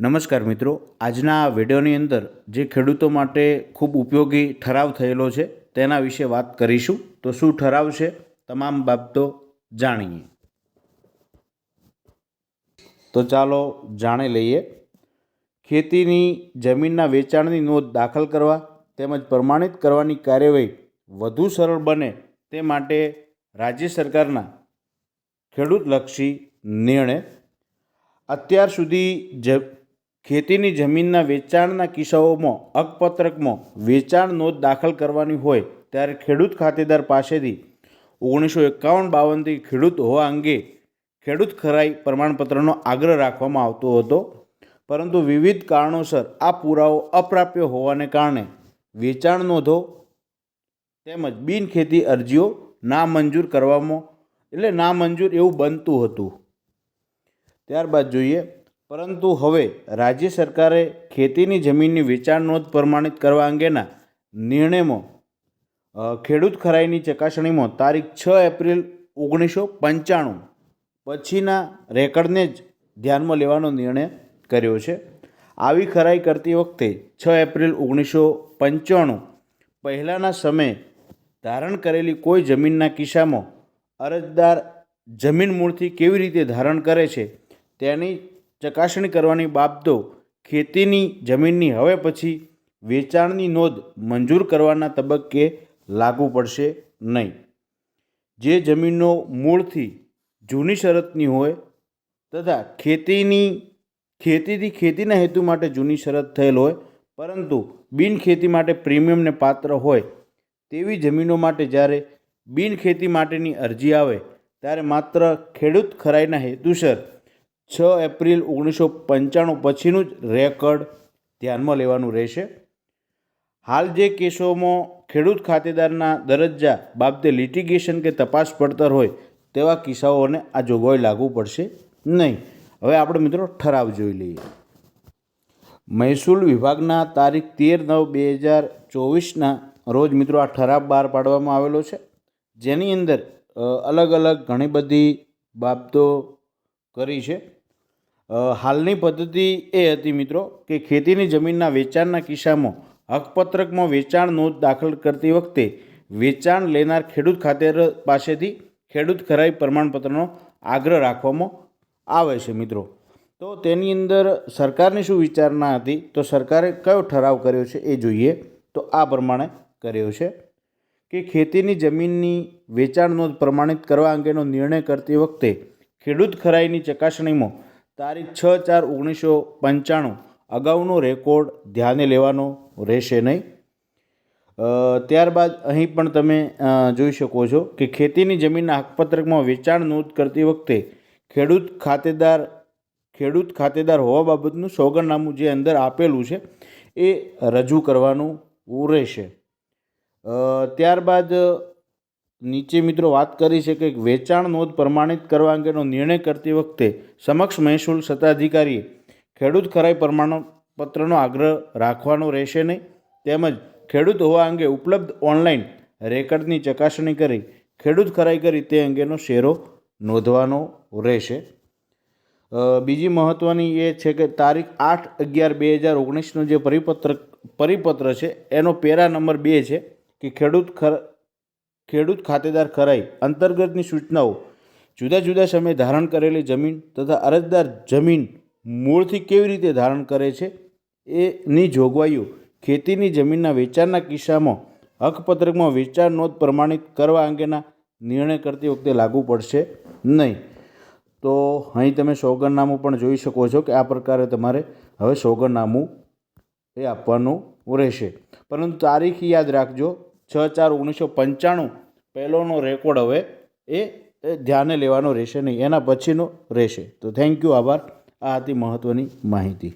નમસ્કાર મિત્રો, આજના આ વિડીયોની અંદર જે ખેડૂતો માટે ખૂબ ઉપયોગી ઠરાવ થયેલો છે તેના વિશે વાત કરીશું. તો શું ઠરાવ છે તમામ બાબતો જાણીએ. તો ચાલો જાણી લઈએ. ખેતીની જમીનના વેચાણની નોંધ દાખલ કરવા તેમજ પ્રમાણિત કરવાની કાર્યવાહી વધુ સરળ બને તે માટે રાજ્ય સરકારના ખેડૂતલક્ષી નિર્ણય. અત્યાર સુધી જ ખેતીની જમીનના વેચાણના કિસ્સાઓમાં અકપત્રકમાં વેચાણ નોંધ દાખલ કરવાની હોય ત્યારે ખેડૂત ખાતેદાર પાસેથી ઓગણીસો એકાવન બાવનથી ખેડૂત હોવા અંગે ખેડૂત ખરાઈ પ્રમાણપત્રનો આગ્રહ રાખવામાં આવતો હતો. પરંતુ વિવિધ કારણોસર આ પુરાવો અપ્રાપ્ય હોવાને કારણે વેચાણ નોંધો તેમજ બિનખેતી અરજીઓ નામંજૂર કરવામાં એટલે નામંજૂર એવું બનતું હતું. ત્યારબાદ જોઈએ પરંતુ હવે રાજ્ય સરકારે ખેતીની જમીનની વેચાણ નોંધ પ્રમાણિત કરવા અંગેના નિર્ણયમાં ખેડૂત ખરાઈની ચકાસણીમાં તારીખ છ એપ્રિલ ઓગણીસો પંચાણું પછીના રેકર્ડને જ ધ્યાનમાં લેવાનો નિર્ણય કર્યો છે. આવી ખરાઈ કરતી વખતે છ એપ્રિલ ઓગણીસો પંચાણું પહેલાંના સમયે ધારણ કરેલી કોઈ જમીનના કિસ્સામાં અરજદાર જમીન મૂળથી કેવી રીતે ધારણ કરે છે તેની ચકાસણી કરવાની બાબતો ખેતીની જમીનની હવે પછી વેચાણની નોંધ મંજૂર કરવાના તબક્કે લાગુ પડશે નહીં. જે જમીનો મૂળથી જૂની શરતની હોય તથા ખેતીની, ખેતીથી ખેતીના હેતુ માટે જૂની શરત થયેલ હોય, પરંતુ બિનખેતી માટે પ્રીમિયમને પાત્ર હોય તેવી જમીનો માટે જ્યારે બિનખેતી માટેની અરજી આવે, ત્યારે માત્ર ખેડૂત ખરાઈના હેતુસર છ એપ્રિલ ઓગણીસો પંચાણું પછીનું જ રેકર્ડ ધ્યાનમાં લેવાનું રહેશે. હાલ જે કેસોમાં ખેડૂત ખાતેદારના દરજ્જા બાબતે લિટિગેશન કે તપાસ પડતર હોય તેવા કિસ્સાઓને આ જોગવાઈ લાગુ પડશે નહીં. હવે આપણે મિત્રો ઠરાવ જોઈ લઈએ. મહેસૂલ વિભાગના તારીખ તેર નવ બે હજાર ચોવીસના રોજ મિત્રો આ ઠરાવ બહાર પાડવામાં આવેલો છે. જેની અંદર અલગ અલગ ઘણી બધી બાબતો કરી છે. હાલની પદ્ધતિ એ હતી મિત્રો કે ખેતીની જમીનના વેચાણના કિસ્સામાં હકપત્રકમાં વેચાણ નોંધ દાખલ કરતી વખતે વેચાણ લેનાર ખેડૂત ખાતે પાસેથી ખેડૂત ખરાઈ પ્રમાણપત્રનો આગ્રહ રાખવામાં આવે છે મિત્રો. તો તેની અંદર સરકારની શું વિચારણા હતી? તો સરકારે કયો ઠરાવ કર્યો છે એ જોઈએ. તો આ પ્રમાણે કર્યો છે કે ખેતીની જમીનની વેચાણ નોંધ પ્રમાણિત કરવા અંગેનો નિર્ણય કરતી વખતે ખેડૂત ખરાઈની ચકાસણીમાં તારીખ છ ચાર ઓગણીસો પંચાણું. અગાઉનો રેકોર્ડ ધ્યાને લેવાનો રહેશે નહીં. ત્યારબાદ અહીં પણ તમે જોઈ શકો છો કે ખેતીની જમીનના હકપત્રકમાં વેચાણ નોંધ કરતી વખતે ખેડૂત ખાતેદાર ખેડૂત ખાતેદાર હોવા બાબતનું સોગંદનામું જે અંદર આપેલું છે, એ રજૂ કરવાનું રહેશે. ત્યારબાદ નીચે મિત્રો વાત કરી છે કે વેચાણ નોંધ પ્રમાણિત કરવા અંગેનો નિર્ણય કરતી વખતે સમક્ષ મહેસૂલ સત્તાધિકારીએ ખેડૂત ખરાઈ પ્રમાણપત્રનો આગ્રહ રાખવાનો રહેશે નહીં. તેમજ ખેડૂત હોવા અંગે ઉપલબ્ધ ઓનલાઈન રેકર્ડની ચકાસણી કરી ખેડૂત ખરાઈ કરી તે અંગેનો શેરો નોંધવાનો રહેશે. બીજી મહત્ત્વની એ છે કે તારીખ આઠ અગિયાર બે હજાર ઓગણીસનો જે પરિપત્ર પરિપત્ર છે, એનો પેરા નંબર બે છે કે ખેડૂત ખર ખેડૂત ખાતેદાર ખરાઈ અંતર્ગતની સૂચનાઓ જુદા જુદા સમયે ધારણ કરેલી જમીન તથા અરજદાર જમીન મૂળથી કેવી રીતે ધારણ કરે છે, એની જોગવાઈઓ ખેતીની જમીનના વેચાણના કિસ્સામાં, હકપત્રકમાં વેચાણ નોંધ પ્રમાણિત કરવા અંગેના નિર્ણય કરતી વખતે લાગુ પડશે નહીં. તો અહીં તમે સોગંદનામું પણ જોઈ શકો છો કે આ પ્રકારે તમારે હવે સોગંદનામું એ આપવાનું રહેશે. પરંતુ તારીખ યાદ રાખજો છ ચાર ઓગણીસો પંચાણું પહેલોનો રેકોર્ડ હવે એ ધ્યાને લેવાનો રહેશે નહીં. એના પછીનો રહેશે. તો થેન્ક યુ આભાર. આ હતી મહત્ત્વની માહિતી.